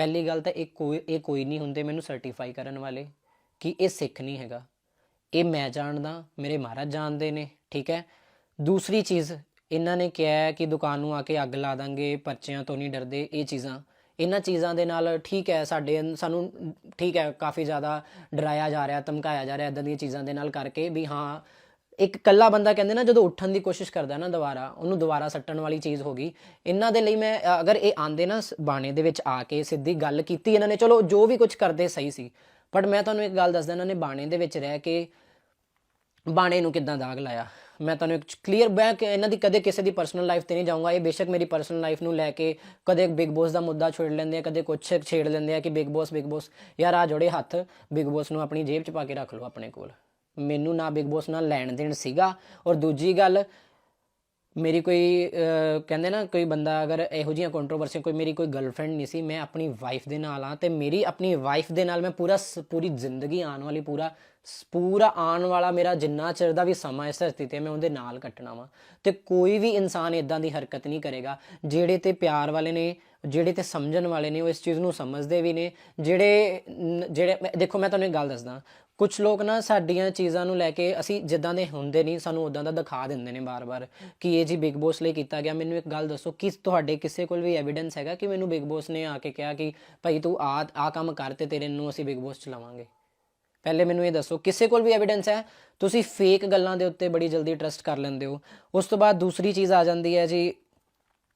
ਪਹਿਲੀ ਗੱਲ ਤਾਂ ਇਹ ਕੋਈ ਇਹ ਕੋਈ ਨਹੀਂ ਹੁੰਦੇ ਮੈਨੂੰ ਸਰਟੀਫਾਈ ਕਰਨ ਵਾਲੇ ਕਿ ਇਹ ਸਿੱਖ ਨਹੀਂ ਹੈਗਾ। ਇਹ ਮੈਂ ਜਾਣਦਾ, ਮੇਰੇ ਮਹਾਰਾਜ ਜਾਣਦੇ ਨੇ, ਠੀਕ ਹੈ? ਦੂਸਰੀ ਚੀਜ਼, ਇਹਨਾਂ ਨੇ ਕਿਹਾ ਕਿ ਦੁਕਾਨ ਨੂੰ ਆ ਕੇ ਅੱਗ ਲਾ ਦਾਂਗੇ, ਪਰਚਿਆਂ ਤੋਂ ਨਹੀਂ ਡਰਦੇ, ਇਹ ਚੀਜ਼ਾਂ। ਇਹਨਾਂ ਚੀਜ਼ਾਂ ਦੇ ਨਾਲ ਠੀਕ ਹੈ, ਸਾਡੇ ਸਾਨੂੰ ਠੀਕ ਹੈ, ਕਾਫੀ ਜ਼ਿਆਦਾ ਡਰਾਇਆ ਜਾ ਰਿਹਾ, ਧਮਕਾਇਆ ਜਾ ਰਿਹਾ ਇਦਾਂ ਦੀਆਂ ਚੀਜ਼ਾਂ ਦੇ ਨਾਲ ਕਰਕੇ ਵੀ ਹਾਂ ਇੱਕ ਕੱਲਾ ਬੰਦਾ ਕਹਿੰਦੇ ਨਾ ਜਦੋਂ ਉੱਠਣ ਦੀ ਕੋਸ਼ਿਸ਼ ਕਰਦਾ ਨਾ ਦੁਬਾਰਾ, ਉਹਨੂੰ ਦੁਬਾਰਾ ਸੱਟਣ ਵਾਲੀ ਚੀਜ਼ ਹੋ ਗਈ। ਇਹਨਾਂ ਦੇ ਲਈ ਮੈਂ ਅਗਰ ਇਹ ਆਂਦੇ ਨਾ ਬਾਣੇ ਦੇ ਵਿੱਚ ਆ ਕੇ ਸਿੱਧੀ ਗੱਲ ਕੀਤੀ ਇਹਨਾਂ ਨੇ, ਚਲੋ ਜੋ ਵੀ ਕੁਝ ਕਰਦੇ ਸਹੀ ਸੀ। ਬਟ ਮੈਂ ਤੁਹਾਨੂੰ ਇੱਕ ਗੱਲ ਦੱਸਦਾ, ਇਹਨਾਂ ਨੇ ਬਾਣੇ ਦੇ ਵਿੱਚ ਰਹਿ ਕੇ ਬਾਣੇ ਨੂੰ ਕਿੱਦਾਂ ਦਾਗ ਲਾਇਆ। ਮੈਂ ਤੁਹਾਨੂੰ ਇੱਕ ਕਲੀਅਰ ਬੈਕ ਇਹਨਾਂ ਦੀ ਕਦੇ ਕਿਸੇ ਦੀ ਪਰਸਨਲ ਲਾਈਫ ਤੇ ਨਹੀਂ ਜਾਊਂਗਾ। ਇਹ ਬੇਸ਼ੱਕ ਮੇਰੀ ਪਰਸਨਲ ਲਾਈਫ ਨੂੰ ਲੈ ਕੇ ਕਦੇ ਬਿਗ ਬੋਸ ਦਾ ਮੁੱਦਾ ਛੇੜ ਲੈਂਦੇ ਆ, ਕਦੇ ਕੁਛ ਛੇੜ ਲੈਂਦੇ ਆ ਕਿ ਬਿਗ ਬੋਸ ਬਿਗ ਬੋਸ ਯਾਰ ਆ ਜੋੜੇ ਹੱਥ ਬਿਗ ਬੋਸ ਨੂੰ ਆਪਣੀ ਜੇਬ 'ਚ ਪਾ ਕੇ ਰੱਖ ਲਓ ਆਪਣੇ ਕੋਲ। ਮੈਨੂੰ ਨਾ ਬਿਗ ਬੋਸ ਨਾਲ ਲੈਣ ਦੇਣ ਸੀਗਾ। ਔਰ ਦੂਜੀ ਗੱਲ, ਮੇਰੀ ਕੋਈ ਕਹਿੰਦੇ ਨਾ ਕੋਈ ਬੰਦਾ ਅਗਰ ਇਹੋ ਜਿਹੀਆਂ ਕੰਟਰੋਵਰਸੀਆਂ ਕੋਈ ਮੇਰੀ ਕੋਈ ਗਰਲਫ੍ਰੈਂਡ ਨਹੀਂ ਸੀ, ਮੈਂ ਆਪਣੀ ਵਾਈਫ ਦੇ ਨਾਲ ਆ ਤੇ ਮੇਰੀ ਆਪਣੀ ਵਾਈਫ ਦੇ ਨਾਲ ਮੈਂ ਪੂਰਾ ਸ- ਪੂਰੀ ਜ਼ਿੰਦਗੀ ਆਉਣ ਵਾਲੀ, ਪੂਰਾ ਸ- ਪੂਰਾ ਆਉਣ ਵਾਲਾ ਮੇਰਾ ਜਿੰਨਾ ਚਿਰ ਦਾ ਵੀ ਸਮਾਂ ਇਸ ਧਰਤੀ ਤੇ ਮੈਂ ਉਹਦੇ ਨਾਲ ਕੱਟਣਾ ਵਾ। ਤੇ ਕੋਈ ਵੀ ਇਨਸਾਨ ਇਦਾਂ ਦੀ ਹਰਕਤ ਨਹੀਂ ਕਰੇਗਾ, ਜਿਹੜੇ ਤੇ ਪਿਆਰ ਵਾਲੇ ਨੇ, ਜਿਹੜੇ ਤੇ ਸਮਝਣ ਵਾਲੇ ਨੇ, ਉਹ ਇਸ ਚੀਜ਼ ਨੂੰ ਸਮਝਦੇ ਵੀ ਨੇ, ਜਿਹੜੇ ਜਿਹੜੇ ਦੇਖੋ ਮੈਂ ਤੁਹਾਨੂੰ ਇੱਕ ਗੱਲ ਦੱਸਦਾ ਕੁਝ ਲੋਕ ਨਾ ਸਾਡੀਆਂ ਚੀਜ਼ਾਂ ਨੂੰ ਲੈ ਕੇ ਅਸੀਂ ਜਿੱਦਾਂ ਦੇ ਹੁੰਦੇ ਨਹੀਂ, ਸਾਨੂੰ ਉਦਾਂ ਦਾ ਦਿਖਾ ਦਿੰਦੇ ਨੇ ਬਾਰ-ਬਾਰ ਕਿ ਇਹ ਜੀ ਬਿਗ ਬੋਸ ਲਈ ਕੀਤਾ ਗਿਆ। ਮੈਨੂੰ ਇੱਕ ਗੱਲ ਦੱਸੋ ਕਿ ਤੁਹਾਡੇ ਕਿਸੇ ਕੋਲ ਵੀ ਐਵੀਡੈਂਸ ਹੈਗਾ ਕਿ ਮੈਨੂੰ ਬਿਗ ਬੋਸ ਨੇ ਆ ਕੇ ਕਿਹਾ ਕਿ ਭਾਈ ਤੂੰ ਆ ਆ ਕੰਮ ਕਰ ਤੇ ਤੇਰੇ ਨੂੰ ਅਸੀਂ ਬਿਗ ਬੋਸ ਚਲਾਵਾਂਗੇ? ਪਹਿਲੇ ਮੈਨੂੰ ਇਹ ਦੱਸੋ, ਕਿਸੇ ਕੋਲ ਵੀ ਐਵੀਡੈਂਸ ਹੈ? ਤੁਸੀਂ ਫੇਕ ਗੱਲਾਂ ਦੇ ਉੱਤੇ ਬੜੀ ਜਲਦੀ ਟਰਸਟ ਕਰ ਲੈਂਦੇ ਹੋ। ਉਸ ਤੋਂ ਬਾਅਦ ਦੂਸਰੀ ਚੀਜ਼ ਆ ਜਾਂਦੀ ਹੈ ਜੀ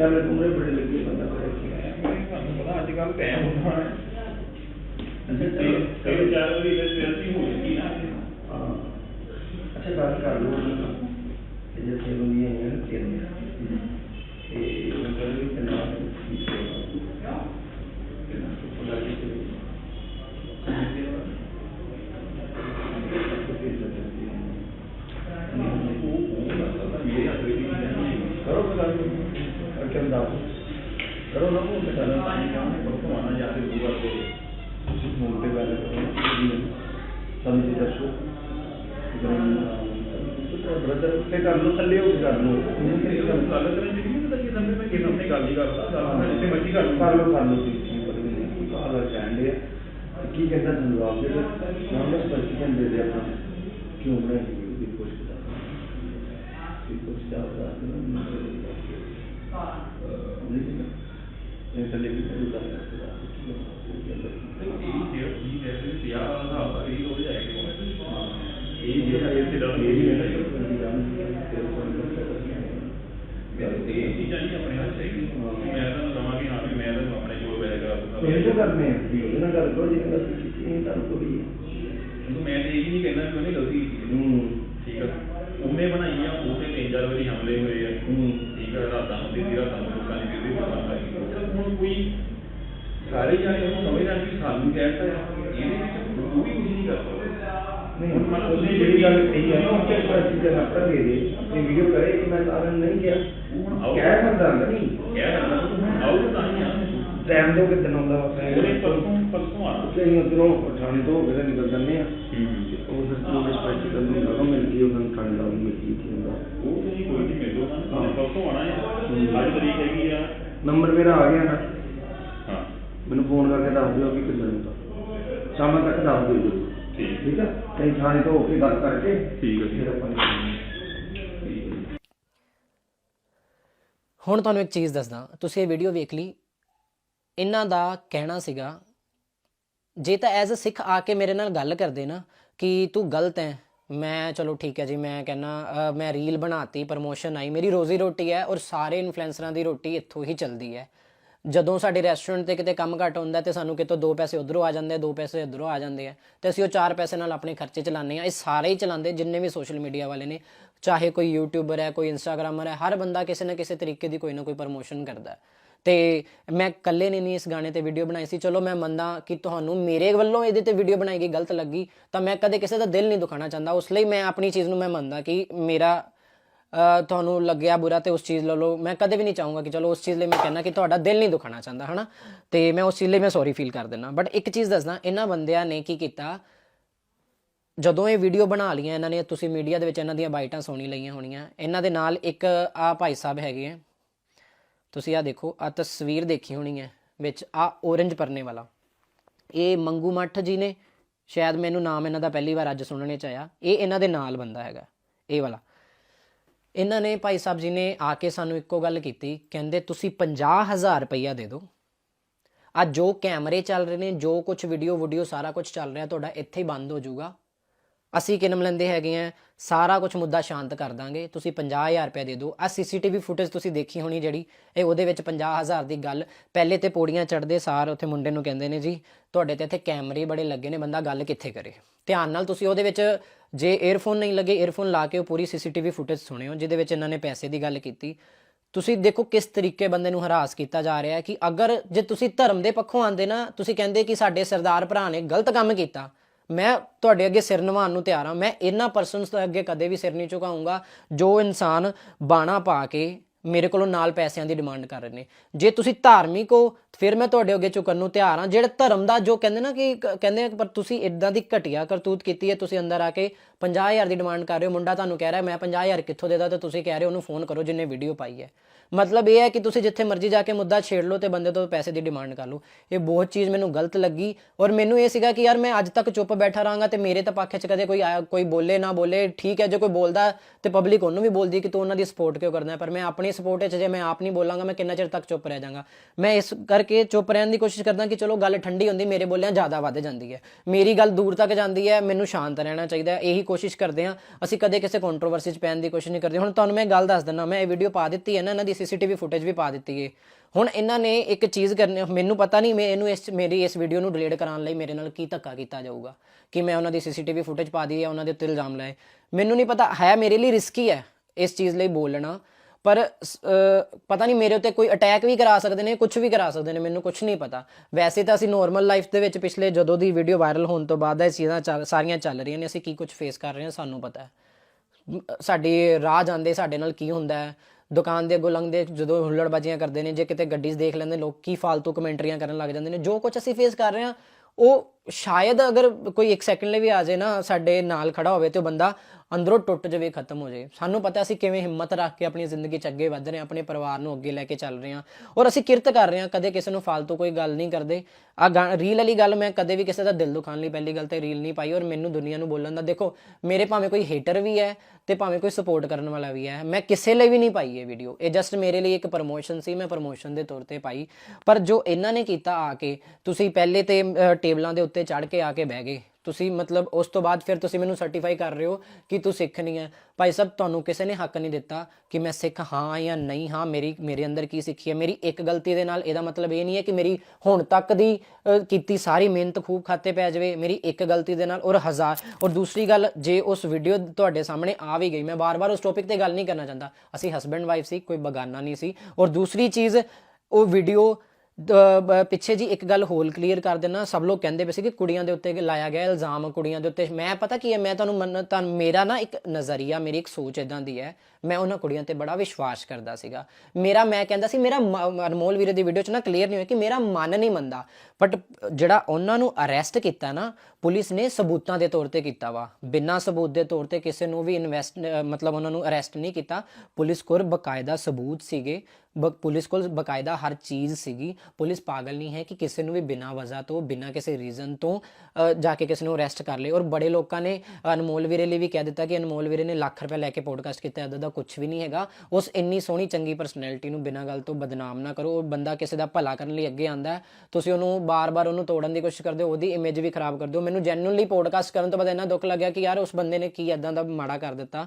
ਕੈਮਰੇ ਕੁੰਡੇ ਬੜੇ ਲੱਗੇ ਬੰਦਾ ਕਰੇਗੀ ਤੁਹਾਨੂੰ ਪਤਾ ਅੱਜ ਕੱਲ ਟਾਈਮ ਹੁੰਦਾ ਹੈ। ਕਈ ਚਾਰ ਵਾਰੀ ਵਿੱਚ ਬੇਨਤੀ ਹੋ ਜਾਂਦੀ ਨਾ। ਅੱਛਾ ਗੱਲ ਕਰ ਲਓ ਜੇ ਤੇ ਬੰਦੀ ਹੈ ਨਾ ਤੇ ਇਹ ਨੰਬਰ ਵੀ ਤੇ ਨਾਲ ਠੀਕ ਹੈ ਉਹਦਾ ਕੀ ਮੇਰੇ ਹੱਥ ਵਿੱਚ ਨਹੀਂ ਹੈ ਕਰੋ ਗੱਲ ਕਰਕੇ ਦਾ ਕਰੋ ਨਾ ਉਹ ਤੇ ਗੱਲ ਪਰਸੋਂ ਆਣਾ ਜਾਂ ਫਿਰ ਦੂਆ ਤੇ ਤੁਸੀਂ ਫੋਨ ਤੇ ਗੱਲ ਕਰੋ ਸਾਨੂੰ ਜੀ ਦੱਸੋ ਬ੍ਰਦਰ ਤੇ ਕਰ ਲਓ ਥੱਲੇ ਹੋ ਕੇ ਕਰ ਲਓ ਉਹਨੂੰ ਤੇ ਗੱਲ ਗੱਲ ਕਰਨ ਦੀ ਨਹੀਂ ਪਤਾ ਕਿ ਸਮੇਂ ਮੈਂ ਕਿਸ ਆਪਣੇ ਗੱਲ ਹੀ ਕਰਦਾ ਗੱਲ ਮੈਂ ਜਿੱਥੇ ਮਰਜ਼ੀ ਕਰ ਕਰ ਲਓ ਕਰ ਲਓ ਤੁਸੀਂ ਪਤਾ ਨਹੀਂ ਕਾਹ ਦਾ ਕਹਿੰਦੇ ਆ ਕੀ ਕਹਿੰਦਾ ਤੁਹਾਨੂੰ ਜਵਾਬ ਦੇ ਦਿਓ ਨਾਮ ਦਾ ਸਪਸ਼ਟੀਕਰਨ ਦੇ ਦੇ ਆਪਣਾ। ਕਿਉਂ ਬਣਾਈ ਦੀ ਕੋਸ਼ਿਸ਼ ਕਰਦਾ ਕੀ ਕੋਸ਼ਿਸ਼ ਕਰਦਾ ਇਹ ਥੱਲੇ ਵੀ ਕਰਦਾ ਇਹ ਜੇ ਜੀ ਵੈਸੇ ਵੀ ਪਿਆ ਦਾ ਹੱਥ ਵੀ ਹੋ ਜਾਏਗਾ ਇਹ ਜਿਹੜਾ ਇਹ ਤੇ ਡਰ ਇਹ ਵੀ ਹੈ ਤੇ ਇਹ ਚੀਜ਼ਾਂ ਨਹੀਂ ਆਪਣੇ ਹੱਥ ਚਾਹੀਦੀ ਮੈਂ ਤਾਂ ਆ ਉਹਦੇ ਸੀ ਕੀਤੀ ਆ ਆ ਉਹਦੇ ਆ ਆ ਉਹਦੀ ਕਹੀ ਹੈ ਨਾ ਉਹ ਤੇ ਪ੍ਰਤੀ ਜਨ ਆਪਣਾ ਦੇ ਦੇ ਇਹ ਵੀਡੀਓ ਕਰੇ ਕਿ ਮੈਂ ਸਾਰਨ ਨਹੀਂ। ਗਿਆ ਹੁਣ ਆਓ ਕਹਿ ਸਕਦਾ ਨਹੀਂ। ਕਹਿ ਸਕਦਾ ਤੂੰ ਆਓ ਤਾਂ ਹੀ ਆ। ਟਾਈਮ ਦੋ ਕਿਤੇ ਆਉਂਦਾ ਵਾ? ਉਹਨੇ ਪਰਸੋਂ ਪਰਸੋਂ ਆਣਾ ਕਈ ਉਧਰੋਂ ਪਠਾਣੇ ਤੋਂ ਹੋ ਕੇ ਤੇ ਨਿਕਲ ਜਾਂਦੇ ਆ। ਉਹ ਫਿਰ ਪੁਲਿਸ ਸਪੈਸ਼ਲ ਨੂੰ ਲਗਾ ਮਿਲ ਗਈ ਉਹਨਾਂ ਨੂੰ ਠੰਡ ਲੱਗ ਮਿਲ ਗਈ ਕੀ ਹੁੰਦਾ ਉਹ ਤੁਸੀਂ ਕੋਈ ਨਹੀਂ ਮਿਲੋ ਨਾ ਪਰਸੋਂ ਆਣਾ ਹੈ ਅੱਜ ਤਰੀਕ ਹੈਗੀ ਆ। ਨੰਬਰ ਮੇਰਾ ਆ ਗਿਆ ਨਾ। ਹਾਂ। ਮੈਨੂੰ ਫੋਨ ਕਰਕੇ ਦੱਸ ਦਿਓ ਕਿ ਕਿੱਦਾਂ ਹੁੰਦਾ ਸ਼ਾਮਾਂ ਤੱਕ ਦੱਸ ਦਿਓ ਜੀ ਠੀਕ। ਹੈ ਕਈ ਥਾਣੇ ਤੋਂ ਹੋ ਕੇ ਗੱਲ ਕਰਕੇ ਠੀਕ ਹੈ ਜੀ। ਫਿਰ ਆਪਾਂ ਨਿਕਲਾਂਗੇ। ਠੀਕ ਹੈ ਹੁਣ ਤੁਹਾਨੂੰ ਇੱਕ ਚੀਜ਼ ਦੱਸਦਾ, ਤੁਸੀਂ ਇਹ ਵੀਡੀਓ ਵੇਖ ਲਈ, ਇਹਨਾਂ ਦਾ ਕਹਿਣਾ ਸੀਗਾ, ਜੇ ਤਾਂ ਐਜ਼ ਅ ਸਿੱਖ ਆ ਕੇ ਮੇਰੇ ਨਾਲ ਗੱਲ ਕਰਦੇ ਨਾ, ਕਿ ਤੂੰ ਗਲਤ ਹੈ ਮੈਂ ਚਲੋ ਠੀਕ ਹੈ ਜੀ, ਮੈਂ ਕਹਿੰਨਾ ਮੈਂ ਰੀਲ ਬਣਾਤੀ ਪ੍ਰਮੋਸ਼ਨ ਆਈ, ਮੇਰੀ ਰੋਜ਼ੀ ਰੋਟੀ ਹੈ ਔਰ ਸਾਰੇ ਇਨਫਲੂਐਂਸਰਾਂ ਦੀ ਰੋਟੀ ਇੱਥੋਂ ਹੀ ਚੱਲਦੀ ਹੈ। ਜਦੋਂ ਸਾਡੇ ਰੈਸਟੋਰੈਂਟ ਤੇ ਕਿਤੇ ਕੰਮ ਘੱਟ ਹੁੰਦਾ ਤੇ ਸਾਨੂੰ ਕਿਤੋਂ ਦੋ ਪੈਸੇ ਉਧਰੋਂ ਆ ਜਾਂਦੇ ਦੋ ਪੈਸੇ ਇਧਰੋਂ ਆ ਜਾਂਦੇ ਆ, ਤੇ ਅਸੀਂ ਉਹ ਚਾਰ ਪੈਸੇ ਨਾਲ ਆਪਣੇ ਖਰਚੇ ਚਲਾਉਂਦੇ ਆ ਇਹ ਸਾਰੇ ਹੀ ਚਲਾਉਂਦੇ ਜਿੰਨੇ ਵੀ ਸੋਸ਼ਲ ਮੀਡੀਆ ਵਾਲੇ ਨੇ, ਚਾਹੇ ਕੋਈ ਯੂਟਿਊਬਰ ਹੈ, ਕੋਈ ਇੰਸਟਾਗ੍ਰਾਮਰ ਹੈ, ਹਰ ਬੰਦਾ ਕਿਸੇ ਨਾ ਕਿਸੇ ਤਰੀਕੇ ਦੀ ਕੋਈ ਨਾ ਕੋਈ ਪ੍ਰਮੋਸ਼ਨ ਕਰਦਾ ਹੈ। ਤੇ ਮੈਂ ਇਕੱਲੇ ਨੇ ਨਹੀਂ ਇਸ ਗਾਣੇ ਤੇ ਵੀਡੀਓ ਬਣਾਈ ਸੀ। ਚਲੋ ਮੈਂ ਮੰਨਦਾ ਕਿ ਤੁਹਾਨੂੰ ਮੇਰੇ ਵੱਲੋਂ ਇਹਦੇ ਤੇ ਵੀਡੀਓ ਬਣਾਈ ਗਈ, ਗਲਤ ਲੱਗੀ, ਤਾਂ ਮੈਂ ਕਦੇ ਕਿਸੇ ਦਾ ਦਿਲ ਨਹੀਂ ਦੁਖਾਣਾ ਚਾਹੁੰਦਾ। ਉਸ ਲਈ ਮੈਂ ਆਪਣੀ ਚੀਜ਼ ਨੂੰ ਮੈਂ ਮੰਨਦਾ ਕਿ ਮੇਰਾ ਤੁਹਾਨੂੰ ਲੱਗਿਆ ਬੁਰਾ ਤੇ ਉਸ ਚੀਜ਼ ਲੈ ਲਓ, ਮੈਂ ਕਦੇ ਵੀ ਨਹੀਂ ਚਾਹੂੰਗਾ ਕਿ ਚਲੋ ਉਸ ਚੀਜ਼ ਲਈ ਮੈਂ ਕਹਿੰਦਾ ਕਿ ਤੁਹਾਡਾ ਦਿਲ ਨਹੀਂ ਦੁਖਾਣਾ ਚਾਹੁੰਦਾ, ਹਨਾ? ਤੇ ਮੈਂ ਉਸ ਚੀਜ਼ ਲਈ ਮੈਂ ਸੌਰੀ ਫੀਲ ਕਰ ਦਿੰਦਾ। ਬਟ ਇੱਕ ਚੀਜ਼ ਦੱਸਦਾ, ਇਹਨਾਂ ਬੰਦਿਆਂ ਨੇ ਕੀ ਕੀਤਾ? ਜਦੋਂ ਇਹ ਵੀਡੀਓ ਬਣਾ ਲਈਆਂ ਇਹਨਾਂ ਨੇ, ਤੁਸੀਂ ਮੀਡੀਆ ਦੇ ਵਿੱਚ ਇਹਨਾਂ ਦੀਆਂ ਬਾਈਟਾਂ ਸੁਣੀ ਲਈਆਂ ਹੋਣੀਆਂ। ਇਹਨਾਂ ਦੇ ਨਾਲ ਇੱਕ, ਆ ਭਾਈ ਸਾਹਿਬ ਹੈਗੇ ਆ। ਤੁਸੀਂ ਆ ਦੇਖੋ ਆ ਤਸਵੀਰ ਦੇਖੀ ਹੋਣੀ ਹੈ, ਵਿੱਚ ਆ orange ਪਰਨੇ ਵਾਲਾ। ਇਹ ਮੰਗੂ ਮੱਠ ਜੀ ਨੇ, ਸ਼ਾਇਦ ਮੈਨੂੰ ਨਾਮ ਇਹਨਾਂ ਦਾ ਪਹਿਲੀ ਵਾਰ ਅੱਜ ਸੁਣਨੇ ਚ ਆਇਆ। ਇਹ ਇਹਨਾਂ ਦੇ ਨਾਲ ਬੰਦਾ ਹੈਗਾ, ਇਹ ਵਾਲਾ। ਇਹਨਾਂ ਨੇ ਭਾਈ ਸਾਹਿਬ ਜੀ ਨੇ ਆ ਕੇ ਸਾਨੂੰ ਇੱਕੋ ਗੱਲ ਕੀਤੀ, ਕਹਿੰਦੇ ਤੁਸੀਂ 50000 ਰੁਪਈਆ ਦੇ ਦਿਓ ਆ ਜੋ ਕੈਮਰੇ ਚੱਲ ਰਹੇ ਨੇ, ਜੋ ਕੁਝ ਵੀਡੀਓ ਵੀਡੀਓ ਸਾਰਾ ਕੁਝ ਚੱਲ ਰਿਹਾ, ਤੁਹਾਡਾ ਇੱਥੇ ਹੀ ਬੰਦ ਹੋ ਜਾਊਗਾ। ਅਸੀਂ ਕਿਨਮ ਲੈਂਦੇ ਹੈਗੇ ਆ, ਸਾਰਾ ਕੁਝ ਮੁੱਦਾ ਸ਼ਾਂਤ ਕਰ ਦਾਂਗੇ, ਤੁਸੀਂ 50000 ਰੁਪਏ ਦੇ ਦਿਓ ਆ ਸੀਸੀਟੀਵੀ ਫੁਟੇਜ ਤੁਸੀਂ ਦੇਖੀ ਹੋਣੀ ਜਿਹੜੀ, ਇਹ ਉਹਦੇ ਵਿੱਚ 50000 ਦੀ ਗੱਲ, ਪਹਿਲੇ ਤੇ ਪੌੜੀਆਂ ਚੜਦੇ ਸਾਰ ਉੱਥੇ ਮੁੰਡੇ ਨੂੰ ਕਹਿੰਦੇ ਨੇ ਜੀ, ਤੁਹਾਡੇ ਤੇ ਇੱਥੇ ਕੈਮਰੇ ਬੜੇ ਲੱਗੇ ਨੇ, ਬੰਦਾ ਗੱਲ ਕਿੱਥੇ ਕਰੇ? ਧਿਆਨ ਨਾਲ ਤੁਸੀਂ ਉਹਦੇ ਵਿੱਚ ਜੇ 에ਅਰਫੋਨ ਨਹੀਂ ਲੱਗੇ 에ਅਰਫੋਨ ਲਾ ਕੇ ਉਹ ਪੂਰੀ ਸੀਸੀਟੀਵੀ ਫੁਟੇਜ ਸੁਣਿਓ, ਜਿਹਦੇ ਵਿੱਚ ਇਹਨਾਂ ਨੇ ਪੈਸੇ ਦੀ ਗੱਲ ਕੀਤੀ। ਤੁਸੀਂ ਦੇਖੋ ਕਿਸ ਤਰੀਕੇ ਬੰਦੇ ਨੂੰ ਹਰਾਸ ਕੀਤਾ ਜਾ ਰਿਹਾ ਹੈ ਕਿ ਅਗਰ ਜੇ ਤੁਸੀਂ ਧਰਮ ਦੇ ਪੱਖੋਂ ਆਂਦੇ ਨਾ, ਤੁਸੀਂ ਕਹਿੰਦੇ ਕਿ ਸਾਡੇ ਸਰਦਾਰ ਭਰਾ ਨੇ ਗਲਤ ਕੰਮ ਕੀਤਾ। ਮੈਂ ਤੁਹਾਡੇ ਅੱਗੇ ਸਿਰ ਨਿਵਾਉਣ ਨੂੰ ਤਿਆਰ ਹਾਂ। ਮੈਂ ਇਹਨਾਂ ਪਰਸਨਸ ਦੇ ਅੱਗੇ ਕਦੇ ਵੀ ਸਿਰ ਨਹੀਂ ਝੁਕਾਊਂਗਾ ਜੋ ਇਨਸਾਨ ਬਾਣਾ ਪਾ ਕੇ ਮੇਰੇ ਕੋਲੋਂ ਨਾਲ ਪੈਸਿਆਂ ਦੀ ਡਿਮਾਂਡ ਕਰ ਰਹੇ ਨੇ। ਜੇ ਤੁਸੀਂ ਧਾਰਮਿਕ ਹੋ, ਫਿਰ ਮੈਂ ਤੁਹਾਡੇ ਅੱਗੇ ਝੁਕਣ ਨੂੰ ਤਿਆਰ ਹਾਂ। ਜਿਹੜਾ ਧਰਮ ਦਾ ਜੋ ਕਹਿੰਦੇ ਨਾ ਕਿ ਕਹਿੰਦੇ ਪਰ ਤੁਸੀਂ ਇਦਾਂ ਦੀ ਘਟੀਆ ਕਰਤੂਤ ਕੀਤੀ ਹੈ, ਤੁਸੀਂ ਅੰਦਰ ਆ ਕੇ 50000 ਦੀ ਡਿਮਾਂਡ ਕਰ ਰਹੇ ਹੋ, ਮੁੰਡਾ ਤੁਹਾਨੂੰ ਕਹਿ ਰਿਹਾ, ਮੈਂ 50000 ਕਿੱਥੋਂ ਦੇਦਾ ਤੇ ਤੁਸੀਂ ਕਹਿ ਰਹੇ ਹੋ, ਉਹਨੂੰ ਫੋਨ ਕਰੋ, ਜਿੰਨੇ ਵੀਡੀਓ ਪਾਈ ਹੈ। ਮਤਲਬ ਇਹ ਹੈ ਕਿ ਤੁਸੀਂ ਜਿੱਥੇ ਮਰਜ਼ੀ ਜਾ ਕੇ ਮੁੱਦਾ ਛੇੜ ਲਓ ਤੇ ਬੰਦੇ ਤੋਂ ਪੈਸੇ ਦੀ ਡਿਮਾਂਡ ਕਰ ਲਓ। ਇਹ ਬਹੁਤ ਚੀਜ਼ ਮੈਨੂੰ ਗਲਤ ਲੱਗੀ ਔਰ ਮੈਨੂੰ ਇਹ ਸੀਗਾ ਕਿ ਯਾਰ ਮੈਂ ਅੱਜ ਤੱਕ ਚੁੱਪ ਬੈਠਾ ਰਹਾਂਗਾ ਤੇ ਮੇਰੇ ਤਾਂ ਪੱਖ 'ਚ ਕਦੇ ਕੋਈ ਆਇਆ, ਕੋਈ ਬੋਲੇ ਨਾ ਬੋਲੇ। ਠੀਕ ਹੈ, ਜੇ ਕੋਈ ਬੋਲਦਾ ਤੇ ਪਬਲਿਕ ਉਹਨੂੰ ਵੀ ਬੋਲਦੀ ਕਿ ਤੂੰ ਉਹਨਾਂ ਦੀ ਸਪੋਰਟ ਕਿਉਂ ਕਰਦਾ ਪਰ ਮੈਂ ਆਪਣੀ ਸਪੋਰਟ 'ਚ ਜੇ ਮੈਂ ਆਪ ਨਹੀਂ ਬੋਲਾਂਗਾ, ਮੈਂ ਕਿੰਨਾ ਚਿਰ ਤੱਕ ਚੁੱਪ ਰਹਿ ਜਾਵਾਂਗਾ? ਮੈਂ ਇਸ ਕਰਕੇ ਚੁੱਪ ਰਹਿਣ ਦੀ ਕੋਸ਼ਿਸ਼ ਕਰਦਾ ਕਿ ਚਲੋ ਗੱਲ ਠੰਡੀ ਹੁੰਦੀ, ਮੇਰੇ ਬੋਲਿਆਂ ਜ਼ਿਆਦਾ ਵੱਧ ਜਾਂਦੀ ਹੈ। ਮੇਰੀ ਗੱਲ ਦੂਰ ਤੱਕ ਜਾਂਦੀ ਹੈ, ਮੈਨੂੰ ਸ਼ਾਂਤ ਰਹਿਣਾ ਚਾਹੀਦਾ ਹੈ, ਇਹੀ ਕੋਸ਼ਿਸ਼ ਕਰਦੇ ਹਾਂ। ਅਸੀਂ ਕਦੇ ਕਿਸੇ ਕੰਟਰੋਵਰਸੀ 'ਚ ਪੈਣ ਦੀ ਕੋਸ਼ਿਸ਼ ਨਹੀਂ ਕਰਦੇ। ਹੁਣ ਤੁਹਾਨੂੰ ਮੈਂ ਗੱਲ ਦੱਸ ਦਿੰਦਾ, ਮੈਂ ਇਹ ਵੀਡੀਓ ਪਾ ਦਿੱਤੀ ਹੈ ਨਾ ਇਹਨਾਂ ਦੀ ਸੀਸੀਟੀਵੀ ਫੁਟੇਜ ਵੀ ਪਾ ਦਿੱਤੀ ਹੈ ਹੁਣ ਇਹਨਾਂ ਨੇ ਇੱਕ ਚੀਜ਼ ਕਰਨੀ, ਮੈਨੂੰ ਪਤਾ ਨਹੀਂ, ਮੈਂ ਇਹਨੂੰ ਇਸ ਮੇਰੀ ਇਸ ਵੀਡੀਓ ਨੂੰ ਡਿਲੀਟ ਕਰਾਉਣ ਲਈ ਮੇਰੇ ਨਾਲ ਕੀ ਧੱਕਾ ਕੀਤਾ ਜਾਊਗਾ ਕਿ ਮੈਂ ਉਹਨਾਂ ਦੀ ਸੀਸੀਟੀਵੀ ਫੁਟੇਜ ਪਾ ਦੀ ਹੈ ਉਹਨਾਂ ਦੇ ਉੱਤੇ ਇਲਜ਼ਾਮ ਲਾਏ। ਮੈਨੂੰ ਨਹੀਂ ਪਤਾ, ਹੈ ਮੇਰੇ ਲਈ ਰਿਸਕੀ ਹੈ ਇਸ ਚੀਜ਼ ਲਈ ਬੋਲਣਾ, ਪਰ ਪਤਾ ਨਹੀਂ ਮੇਰੇ ਉੱਤੇ ਕੋਈ ਅਟੈਕ ਵੀ ਕਰਾ ਸਕਦੇ ਨੇ ਕੁਝ ਵੀ ਕਰਾ ਸਕਦੇ ਨੇ, ਮੈਨੂੰ ਕੁਝ ਨਹੀਂ ਪਤਾ। ਵੈਸੇ ਤਾਂ ਅਸੀਂ ਨੋਰਮਲ ਲਾਈਫ ਦੇ ਵਿੱਚ ਪਿਛਲੇ ਜਦੋਂ ਦੀ ਵੀਡੀਓ ਵਾਇਰਲ ਹੋਣ ਤੋਂ ਬਾਅਦ ਇਹ ਚੀਜ਼ਾਂ ਚੱਲ- ਸਾਰੀਆਂ ਚੱਲ ਰਹੀਆਂ ਨੇ, ਅਸੀਂ ਕੀ ਕੁਝ ਫੇਸ ਕਰ ਰਹੇ ਹਾਂ ਸਾਨੂੰ ਪਤਾ ਹੈ। ਸਾਡੇ ਰਾਹ ਜਾਂਦੇ, ਸਾਡੇ ਨਾਲ ਕੀ ਹੁੰਦਾ ਹੈ ਦੁਕਾਨ ਦੇ ਅੱਗੋਂ ਲੰਘਦੇ, ਜਦੋਂ ਹੁੱਲੜਬਾਜ਼ੀਆਂ ਕਰਦੇ ਨੇ, ਜੇ ਕਿਤੇ ਗੱਡੀ ਦੇਖ ਲੈਂਦੇ ਲੋਕ ਕੀ ਫालतू ਕਮੈਂਟਰੀਆਂ ਕਰਨ ਲੱਗ ਜਾਂਦੇ ਨੇ, ਜੋ ਕੁਝ ਅਸੀਂ ਫੇਸ ਕਰ ਰਹੇ ਹਾਂ, ਉਹ ਸ਼ਾਇਦ ਅਗਰ ਕੋਈ 1 ਸੈਕਿੰਡ ਲਈ ਵੀ ਆ ਜਾਏ ਨਾ, ਸਾਡੇ ਨਾਲ ਖੜਾ ਹੋਵੇ ਤੇ ਉਹ ਬੰਦਾ ਅੰਦਰੋਂ ਟੁੱਟ ਜਾਵੇ, ਖਤਮ ਹੋ ਜਾਏ। ਸਾਨੂੰ ਪਤਾ ਅਸੀਂ ਕਿਵੇਂ ਹਿੰਮਤ ਰੱਖ ਕੇ ਆਪਣੀ ਜ਼ਿੰਦਗੀ 'ਚ ਅੱਗੇ ਵਧ ਰਹੇ ਹਾਂ, ਆਪਣੇ ਪਰਿਵਾਰ ਨੂੰ ਅੱਗੇ ਲੈ ਕੇ ਚੱਲ ਰਹੇ ਹਾਂ। ਔਰ ਅਸੀਂ ਕਿਰਤ ਕਰ ਰਹੇ ਹਾਂ, ਕਦੇ ਕਿਸੇ ਨੂੰ ਫालतू ਕੋਈ ਗੱਲ ਨਹੀਂ ਕਰਦੇ। ਆ ਰੀਲ ਵਾਲੀ ਗੱਲ ਮੈਂ ਕਦੇ ਵੀ ਕਿਸੇ ਦਾ ਦਿਲ ਦੁਖਾਉਣ ਲਈ ਪਹਿਲੀ ਗੱਲ ਤੇ ਰੀਲ ਨਹੀਂ ਪਾਈ ਔਰ ਮੈਨੂੰ ਦੁਨੀਆ ਨੂੰ ਬੋਲਣ ਦਾ, ਦੇਖੋ, ਮੇਰੇ ਭਾਵੇਂ ਕੋਈ ਹੇਟਰ ਵੀ ਹੈ ਤੇ ਭਾਵੇਂ ਕੋਈ ਸਪੋਰਟ ਕਰਨ ਵਾਲਾ ਵੀ ਹੈ, ਮੈਂ ਕਿਸੇ ਲਈ ਵੀ ਨਹੀਂ ਪਾਈ ਇਹ ਵੀਡੀਓ ਇਹ ਜਸਟ ਮੇਰੇ ਲਈ ਇੱਕ ਪ੍ਰਮੋਸ਼ਨ ਸੀ, ਮੈਂ ਪ੍ਰਮੋਸ਼ਨ ਦੇ ਤੌਰ ਤੇ ਪਾਈ। ਪਰ ਜੋ ਇਹਨਾਂ ਨੇ ਕੀਤਾ ਆ ਕੇ, ਤੁਸੀਂ ਪਹਿਲੇ ਤੇ ਟੇਬਲਾਂ ਦੇ ਉੱਤੇ ਚੜ ਕੇ ਆ ਕੇ ਬਹਿ ਗਏ। ਤੁਸੀਂ ਮਤਲਬ ਉਸ ਤੋਂ ਬਾਅਦ ਫਿਰ ਤੁਸੀਂ ਮੈਨੂੰ ਸਰਟੀਫਾਈ ਕਰ ਰਹੇ ਹੋ ਕਿ ਤੂੰ ਸਿੱਖ ਨਹੀਂ ਹੈ। ਭਾਈ ਸਾਹਿਬ, ਤੁਹਾਨੂੰ ਕਿਸੇ ਨੇ ਹੱਕ ਨਹੀਂ ਦਿੱਤਾ ਕਿ ਮੈਂ ਸਿੱਖ ਹਾਂ ਜਾਂ ਨਹੀਂ ਹਾਂ। ਮੇਰੀ, ਮੇਰੇ ਅੰਦਰ ਕੀ ਸਿੱਖੀ ਹੈ? ਮੇਰੀ ਇੱਕ ਗਲਤੀ ਦੇ ਨਾਲ ਇਹਦਾ ਮਤਲਬ ਇਹ ਨਹੀਂ ਹੈ ਕਿ ਮੇਰੀ ਹੁਣ ਤੱਕ ਦੀ ਕੀਤੀ ਸਾਰੀ ਮਿਹਨਤ ਖੂਬ ਖਾਤੇ ਪੈ ਜਾਵੇ। ਮੇਰੀ ਇੱਕ ਗਲਤੀ ਦੇ ਨਾਲ ਔਰ ਹਜ਼ਾਰ। ਔਰ ਦੂਸਰੀ ਗੱਲ, ਜੇ ਉਸ ਵੀਡੀਓ ਤੁਹਾਡੇ ਸਾਹਮਣੇ ਆ ਵੀ ਗਈ, ਮੈਂ ਬਾਰ-ਬਾਰ ਉਸ ਟੌਪਿਕ ਤੇ ਗੱਲ ਨਹੀਂ ਕਰਨਾ ਚਾਹੁੰਦਾ। ਅਸੀਂ ਹਸਬੈਂਡ ਵਾਈਫ ਸੀ, ਕੋਈ ਬਗਾਨਾ ਨਹੀਂ ਸੀ। ਔਰ ਦੂਸਰੀ ਚੀਜ਼, ਉਹ ਵੀਡੀਓ ਪਿੱਛੇ ਜੀ ਇੱਕ ਗੱਲ ਹੋਰ ਕਲੀਅਰ ਕਰ ਦੇਣਾ ਸਭ ਲੋਕ ਕਹਿੰਦੇ ਪਏ ਸੀ ਕਿ ਕੁੜੀਆਂ ਦੇ ਉੱਤੇ ਲਾਇਆ ਗਿਆ ਇਲਜ਼ਾਮ, ਕੁੜੀਆਂ ਦੇ ਉੱਤੇ। ਮੈਂ ਪਤਾ ਕੀ ਹੈ, ਮੈਂ ਤੁਹਾਨੂੰ ਮੰਨ, ਤਾਂ ਮੇਰਾ ਨਾ ਇੱਕ ਨਜ਼ਰੀਆ, ਮੇਰੀ ਇੱਕ ਸੋਚ ਇਦਾਂ ਦੀ ਹੈ, ਮੈਂ ਉਹਨਾਂ ਕੁੜੀਆਂ ਤੇ ਬੜਾ ਵਿਸ਼ਵਾਸ ਕਰਦਾ ਸੀਗਾ। ਮੇਰਾ, ਮੈਂ ਕਹਿੰਦਾ ਸੀ, ਮੇਰਾ ਮ- ਅਨਮੋਲ ਵੀਰੇ ਦੀ ਵੀਡੀਓ 'ਚ ਨਾ ਕਲੀਅਰ ਨਹੀਂ ਹੋਇਆ ਕਿ ਮੇਰਾ ਮਨ ਨਹੀਂ ਮੰਨਦਾ। ਬਟ ਜਿਹੜਾ ਉਹਨਾਂ ਨੂੰ ਅਰੈਸਟ ਕੀਤਾ ਨਾ, ਪੁਲਿਸ ਨੇ ਸਬੂਤਾਂ ਦੇ ਤੌਰ ਤੇ ਕੀਤਾ ਵਾ। ਬਿਨਾਂ ਸਬੂਤ ਦੇ ਤੌਰ ਤੇ ਕਿਸੇ ਨੂੰ ਵੀ ਇਨਵੈਸਟ ਮਤਲਬ ਉਹਨਾਂ ਨੂੰ ਅਰੈਸਟ ਨਹੀਂ ਕੀਤਾ। ਪੁਲਿਸ ਕੋਲ ਬਕਾਇਦਾ ਸਬੂਤ ਸੀਗੇ। ਪੁਲਿਸ ਕੋਲ ਬਕਾਇਦਾ ਹਰ ਚੀਜ਼ ਸੀਗੀ। ਪੁਲਿਸ ਪਾਗਲ ਨਹੀਂ ਹੈ ਕਿ ਕਿਸੇ ਨੂੰ ਵੀ ਬਿਨਾਂ ਵਜ੍ਹਾ ਤੋਂ, ਬਿਨਾਂ ਕਿਸੇ ਰੀਜ਼ਨ ਤੋਂ ਜਾ ਕੇ ਕਿਸੇ ਨੂੰ ਅਰੈਸਟ ਕਰ ਲੇ ਔਰ ਬੜੇ ਲੋਕਾਂ ਨੇ ਅਨਮੋਲ ਵੀਰੇ ਲਈ ਵੀ ਕਹਿ ਦਿੱਤਾ ਕਿ ਅਨਮੋਲ ਵੀਰੇ ਨੇ ਲੱਖ ਰੁਪਏ ਲੈ ਕੇ ਪੋਡਕਾਸਟ ਕੀਤਾ ਇਦਾਂ ਦਾ ਕੁਝ ਵੀ ਨਹੀਂ ਹੈਗਾ। ਉਸ ਇੰਨੀ ਸੋਹਣੀ ਚੰਗੀ ਪਰਸਨੈਲਿਟੀ ਨੂੰ ਬਿਨਾਂ ਗੱਲ ਤੋਂ ਬਦਨਾਮ ਨਾ ਕਰੋ। ਉਹ ਬੰਦਾ ਕਿਸੇ ਦਾ ਭਲਾ ਕਰਨ ਲਈ ਅੱਗੇ ਆਂਦਾ ਤੁਸੀਂ ਉਹਨੂੰ ਬਾਰ-ਬਾਰ ਉਹਨੂੰ ਤੋੜਨ ਦੀ ਕੋਸ਼ਿਸ਼ ਕਰਦੇ ਹੋ, ਉਹਦੀ ਇਮੇਜ ਵੀ ਖਰਾਬ ਕਰਦੇ ਹੋ ਮੈਨੂੰ ਜੈਨੂਇਨਲੀ ਪੋਡਕਾਸਟ ਕਰਨ ਤੋਂ ਬਾਅਦ ਇੰਨਾ ਦੁੱਖ ਲੱਗਿਆ ਕਿ ਯਾਰ ਉਸ ਬੰਦੇ ਨੇ ਕੀ ਇਦਾਂ ਦਾ ਮਾੜਾ ਕਰ ਦਿੱਤਾ।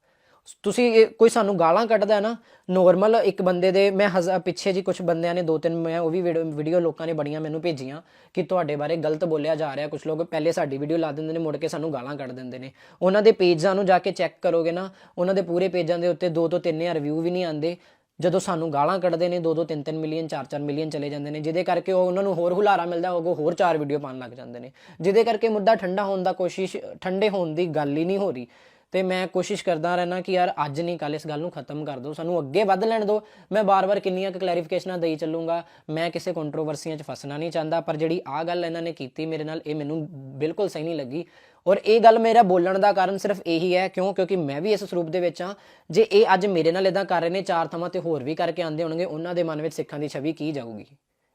ਤੁਸੀਂ ਇਹ- ਕੋਈ ਸਾਨੂੰ ਗਾਲਾਂ ਕੱਢਦਾ ਹੈ ਨਾ ਨੋਰਮਲ ਇੱਕ ਬੰਦੇ ਦੇ, ਮੈਂ ਹਜ਼ਾ, ਪਿੱਛੇ ਜੀ ਕੁਝ ਬੰਦਿਆਂ ਨੇ ਦੋ ਤਿੰਨ ਮੈਂ ਉਹ ਵੀ ਵੀਡੀਓ ਲੋਕਾਂ ਨੇ ਬੜੀਆਂ ਮੈਨੂੰ ਭੇਜੀਆਂ ਕਿ ਤੁਹਾਡੇ ਬਾਰੇ ਗਲਤ ਬੋਲਿਆ ਜਾ ਰਿਹਾ ਕੁਝ ਲੋਕ ਪਹਿਲੇ ਸਾਡੀ ਵੀਡੀਓ ਲਾ ਦਿੰਦੇ ਨੇ, ਮੁੜ ਕੇ ਸਾਨੂੰ ਗਾਲਾਂ ਕੱਢ ਦਿੰਦੇ ਨੇ। ਉਹਨਾਂ ਦੇ ਪੇਜਾਂ ਨੂੰ ਜਾ ਕੇ ਚੈੱਕ ਕਰੋਗੇ ਨਾ, ਉਹਨਾਂ ਦੇ ਪੂਰੇ ਪੇਜਾਂ ਦੇ ਉੱਤੇ ਦੋ ਤੋਂ 3000 ਰਿਵਿਊ ਵੀ ਨਹੀਂ ਆਉਂਦੇ। ਜਦੋਂ ਸਾਨੂੰ ਗਾਲਾਂ ਕੱਢਦੇ ਨੇ 2 2 3 3 ਮਿਲੀਅਨ 4 4 ਮਿਲੀਅਨ ਚਲੇ ਜਾਂਦੇ ਨੇ, ਜਿਹਦੇ ਕਰਕੇ ਉਹ ਉਹਨਾਂ ਨੂੰ ਹੋਰ ਹੁਲਾਰਾ ਮਿਲਦਾ, ਉਹ ਹੋਰ ਚਾਰ ਵੀਡੀਓ ਪਾਉਣ ਲੱਗ ਜਾਂਦੇ ਨੇ। ਜਿਹਦੇ ਕਰਕੇ ਮੁੱਦਾ ਠੰਡਾ ਹੋਣ ਦਾ ਕੋਸ਼ਿਸ਼, ਠੰਡੇ ਹੋਣ ਦੀ ਗੱਲ ਹੀ ਨਹੀਂ ਹੋ ਰਹੀ। ਤੇ ਮੈਂ ਕੋਸ਼ਿਸ਼ ਕਰਦਾ ਰਹਿਣਾ ਕਿ ਯਾਰ ਅੱਜ ਨਹੀਂ ਕੱਲ ਇਸ ਗੱਲ ਨੂੰ ਖਤਮ ਕਰ ਦਿਓ। ਸਾਨੂੰ ਅੱਗੇ ਵੱਧ ਲੈਣ ਦਿਓ। ਮੈਂ ਬਾਰ-ਬਾਰ ਕਿੰਨੀਆਂ ਕੁ ਕਲੈਰੀਫਿਕੇਸ਼ਨਾਂ ਦੇਈ ਚੱਲੂੰਗਾ। ਮੈਂ ਕਿਸੇ ਕੰਟਰੋਵਰਸੀਆਂ 'ਚ ਫਸਣਾ ਨਹੀਂ ਚਾਹੁੰਦਾ, ਪਰ ਜਿਹੜੀ ਆ ਗੱਲ ਇਹਨਾਂ ਨੇ ਕੀਤੀ ਮੇਰੇ ਨਾਲ, ਇਹ ਮੈਨੂੰ ਬਿਲਕੁਲ ਸਹੀ ਨਹੀਂ ਲੱਗੀ। ਔਰ ਇਹ ਗੱਲ ਮੇਰਾ ਬੋਲਣ ਦਾ ਕਾਰਨ ਸਿਰਫ ਇਹੀ ਹੈ, ਕਿਉਂ? ਕਿਉਂਕਿ ਮੈਂ ਵੀ ਇਸ ਸਰੂਪ ਦੇ ਵਿੱਚ ਹਾਂ। ਜੇ ਇਹ ਅੱਜ ਮੇਰੇ ਨਾਲ ਇਦਾਂ ਕਰ ਰਹੇ ਨੇ, ਚਾਰ ਥਾਵਾਂ ਤੇ ਹੋਰ ਵੀ ਕਰਕੇ ਆਂਦੇ ਹੋਣਗੇ, ਉਹਨਾਂ ਦੇ ਮਨ ਵਿੱਚ ਸਿੱਖਾਂ ਦੀ ਛਵੀ ਕੀ ਜਾਊਗੀ?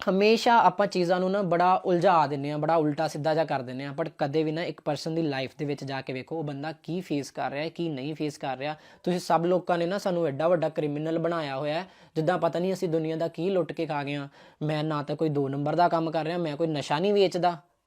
ਹਮੇਸ਼ਾ ਆਪਾਂ ਚੀਜ਼ਾਂ ਨੂੰ ਨਾ ਬੜਾ ਉਲਝਾ ਦਿੰਨੇ ਆ ਬੜਾ ਉਲਟਾ ਸਿੱਧਾ ਜਿਹਾ ਕਰ ਦਿੰਨੇ ਆ ਬਟ ਕਦੇ ਵੀ ਨਾ ਇੱਕ ਪਰਸਨ ਦੀ ਲਾਈਫ ਦੇ ਵਿੱਚ ਜਾ ਕੇ ਵੇਖੋ, ਉਹ ਬੰਦਾ ਕੀ ਫੇਸ ਕਰ ਰਿਹਾ ਹੈ, ਕੀ ਨਹੀਂ ਫੇਸ ਕਰ ਰਿਹਾ। ਤੁਸੀਂ ਸਭ ਲੋਕਾਂ ਨੇ ਨਾ ਸਾਨੂੰ ਐਡਾ ਵੱਡਾ ਕ੍ਰਿਮੀਨਲ ਬਣਾਇਆ ਹੋਇਆ ਜਿੱਦਾਂ ਪਤਾ ਨਹੀਂ ਅਸੀਂ ਦੁਨੀਆ ਦਾ ਕੀ ਲੁੱਟ ਕੇ ਖਾ ਗਏ ਆ ਮੈਂ ਨਾ ਤਾਂ ਕੋਈ 2 ਨੰਬਰ ਦਾ ਕੰਮ ਕਰ ਰਿਹਾ, ਮੈਂ ਕੋਈ ਨਸ਼ਾ ਨਹੀਂ ਵੇਚਦਾ।